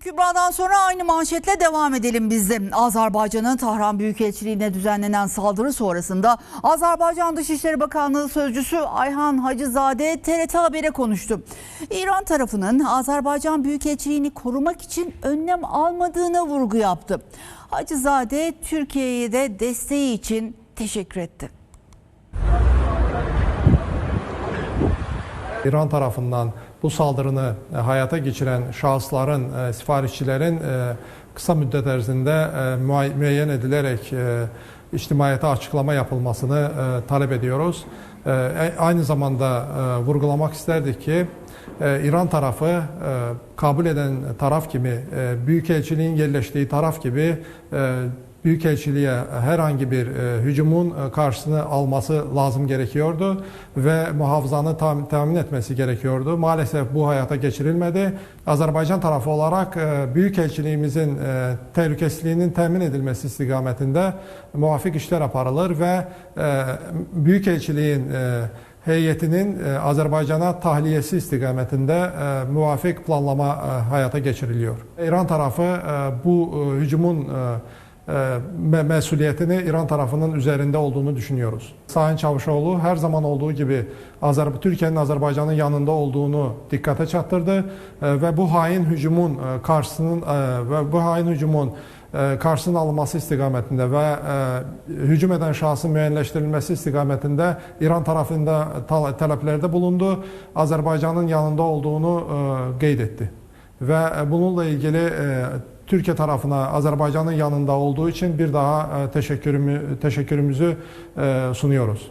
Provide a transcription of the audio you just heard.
Kübra'dan sonra aynı manşetle devam edelim biz de. Azerbaycan'ın Tahran Büyükelçiliğine düzenlenen saldırı sonrasında Azerbaycan Dışişleri Bakanlığı Sözcüsü Ayhan Hacızade TRT Haber'e konuştu. İran tarafının Azerbaycan Büyükelçiliğini korumak için önlem almadığına vurgu yaptı. Hacızade Türkiye'ye de desteği için teşekkür etti. İran tarafından bu saldırını e, hayata geçiren şahısların, e, sifarişçilerin e, kısa müddet ərzində müəyyən edilərək ictimaiyyətə açıklama yapılmasını talep ediyoruz. Aynı zamanda vurgulamak isterdik ki İran tarafı kabul eden taraf e, Büyükelçiliğin yerleştiği taraf gibi Büyükelçiliğe herhangi bir e, hücumun e, karşısını alması lazım gerekiyordu ve muhafızanı tam, temin etmesi gerekiyordu. Maalesef bu hayata geçirilmedi. Azerbaycan tarafı olarak e, Büyükelçiliğimizin e, tehlikesizliğinin temin edilmesi istikametinde muvafık işler aparılır ve e, Büyükelçiliğin e, heyetinin e, Azerbaycan'a tahliyesi istikametinde e, muvafık planlama e, hayata geçiriliyor. İran tarafı e, bu e, hücumun e, məsuliyyətini İran tərəfinin üzərində olduğunu düşünüyoruz. Sayın Çavuşoğlu hər zaman olduğu kimi Azər Türkiyənin Azərbaycanın yanında olduğunu diqqətə çatdırdı və bu hain hücumun e, qarşısının e, və bu hain hücumun e, qarşısının alınması istiqamətində və hücum edən şəxsin müəyyənləşdirilməsi istiqamətində İran tərəfində tələblərdə bulundu, Azərbaycanın yanında olduğunu qeyd etdi. Və bununla ilgili Türkiye tarafına Azerbaycan'ın yanında olduğu için bir daha e, teşekkürümü, teşekkürümüzü e, sunuyoruz.